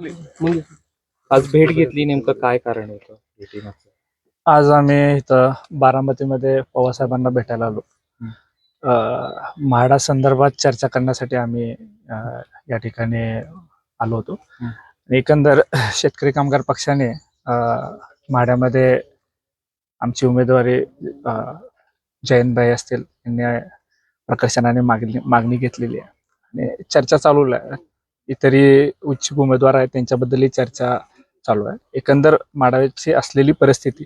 आज भेट घेतली नेमकं काय कारण होतं? भेटीमागचं आज आम्ही इथं बारामतीमध्ये पवारसाहेबांना भेटायला आलो. म्हाडा संदर्भात चर्चा करण्यासाठी आम्ही अं, या ठिकाणी आलो होतो. हं. आणि एकंदर शेतकरी कामगार पक्षाने अं, म्हाड्यामध्ये आमची उमेदवारी अं, जयंतभाई असतील यांनी प्रकर्षणाने मागणी मागणी घेतलेली आहे. आणि चर्चा चालू आहे इतरही इच्छुक उमेदवार आहेत त्यांच्याबद्दलही चर्चा चालू आहे. एकंदर माडाची असलेली परिस्थिती.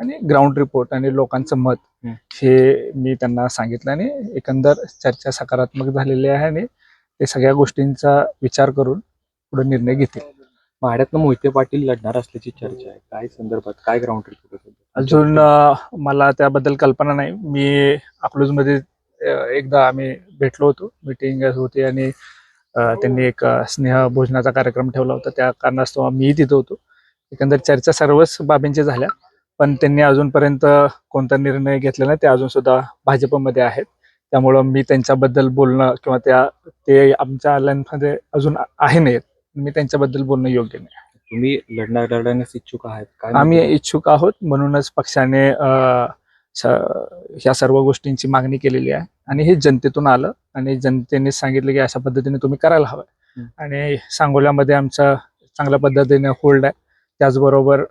आणि ग्राउंड रिपोर्ट आणि लोकांचं मत हं. मी त्यांना सांगितलं आणि एकंदर चर्चा सकारात्मक झालेली आहे आणि ते सगळ्या गोष्टींचा विचार करून पुढे निर्णय घेतील. माड्यातनं मोहिते पाटील लढणार असल्याची चर्चा आहे. काय संदर्भात काय ग्राउंड रिपोर्ट अजून मला त्याबद्दल कल्पना नाही. मी अकलूजमध्ये एकदा आम्ही भेटलो होतो मिटिंग होती आणि त्यांनी एक स्नेह भोजनाचा कार्यक्रम ठेवला होता. त्या कारणास्तव मीही तिथं होतो. एकंदर चर्चा सर्वच बाबींची झाल्या. पण त्यांनी अजूनपर्यंत कोणता निर्णय घेतला नाही. ते अजून सुद्धा भाजपमध्ये आहेत. त्यामुळं मी त्यांच्याबद्दल बोलणं किंवा त्या ते आमच्या लाईनमध्ये अजून आहे नाहीत. मी त्यांच्याबद्दल बोलणं योग्य नाही. तुम्ही लढणार लढण्यास इच्छुक आहात आम्ही? इच्छुक आहोत. म्हणूनच पक्षाने ह्या सर्व गोष्टींची मागणी केलेली आहे. आणि हे जनतेतून आलं. आणि जनतेने सांगितलं की अशा पद्धतीने तुम्ही करायला हवं. आणि सांगोल्यामध्ये आमचा चांगल्या पद्धतीने होल्ड आहे. त्याचबरोबर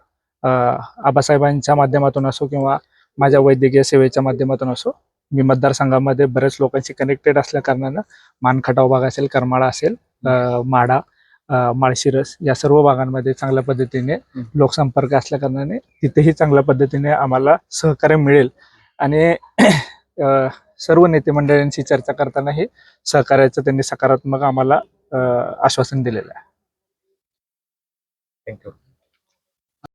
आबासाहेबांच्या माध्यमातून असो किंवा माझ्या वैद्यकीय सेवेच्या माध्यमातून असो मी मतदारसंघामध्ये बऱ्याच लोकांशी कनेक्टेड असल्या कारणानं मानखटाव भाग असेल करमाळा असेल माडा माळशिरस या सर्व भागांमध्ये चांगल्या पद्धतीने लोकसंपर्क असल्या कारणाने तिथेही चांगल्या पद्धतीने आम्हाला सहकार्य मिळेल. आणि सर्व नेते मंडळींशी चर्चा करताना हे सहकार्याचं त्यांनी सकारात्मक आम्हाला आश्वासन दिलेलं आहे थँक्यू.